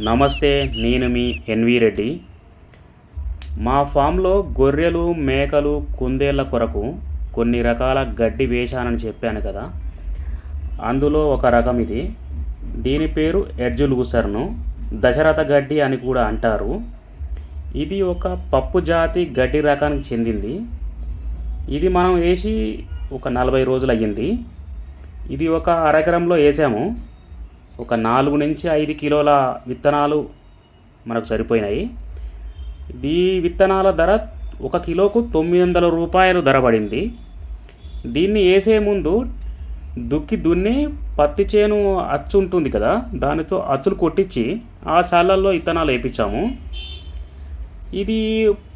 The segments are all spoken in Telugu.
నమస్తే నేను మీ ఎన్వి రెడ్డి. మా ఫామ్లో గొర్రెలు మేకలు కుందేళ్ళ కొరకు కొన్ని రకాల గడ్డి వేశానని చెప్పాను కదా. అందులో ఒక రకం ఇది. దీని పేరు ఎడ్జుల్ ఉసర్ను దశరథ గడ్డి అని కూడా అంటారు. ఇది ఒక పప్పు జాతి గడ్డి రకానికి చెందింది. ఇది మనం వేసి ఒక నలభై రోజులు అయ్యింది ఇది ఒక అరెకరంలో వేసాము. ఒక నాలుగు నుంచి ఐదు కిలోల విత్తనాలు మనకు సరిపోయినాయి. ఈ విత్తనాల ధర ఒక కిలోకు తొమ్మిది వందల రూపాయలు ధర పడింది. దీన్ని వేసే ముందు దుక్కి దున్ని పత్తి చేను అచ్చు ఉంటుంది కదా దానితో అచ్చులు కొట్టించి ఆ సాలల్లో విత్తనాలు వేయించాము ఇది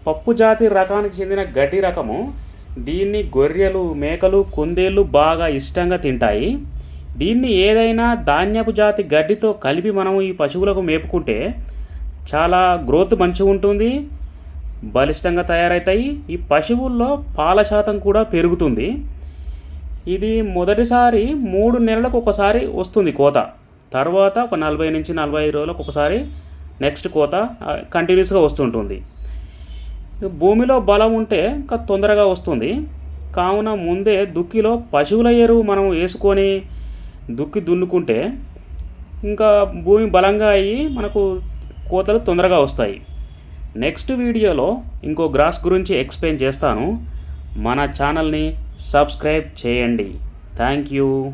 పప్పు జాతి రకానికి చెందిన గడ్డి రకము. దీన్ని గొర్రెలు మేకలు కుందేళ్ళు బాగా ఇష్టంగా తింటాయి. దీన్ని ఏదైనా ధాన్యపు జాతి గడ్డితో కలిపి మనం ఈ పశువులకు మేపుకుంటే చాలా గ్రోత్ మంచిగా ఉంటుంది బలిష్టంగా తయారవుతాయి ఈ పశువుల్లో పాల శాతం కూడా పెరుగుతుంది. ఇది మొదటిసారి మూడు నెలలకు ఒకసారి వస్తుంది కోత. తర్వాత ఒక నలభై నుంచి నలభై ఐదు రోజులకు ఒకసారి నెక్స్ట్ కోత కంటిన్యూస్గా వస్తుంటుంది. భూమిలో బలం ఉంటే ఇంకా తొందరగా వస్తుంది. కావున ముందే దుక్కిలో పశువుల ఎరువు మనం వేసుకొని దుక్కి దున్నుకుంటే ఇంకా భూమి బలంగా అయ్యి మనకు కోతలు తొందరగా వస్తాయి. నెక్స్ట్ వీడియోలో ఇంకో గ్రాస్ గురించి ఎక్స్ప్లెయిన్ చేస్తాను. మన ఛానల్ని సబ్స్క్రైబ్ చేయండి. Thank you.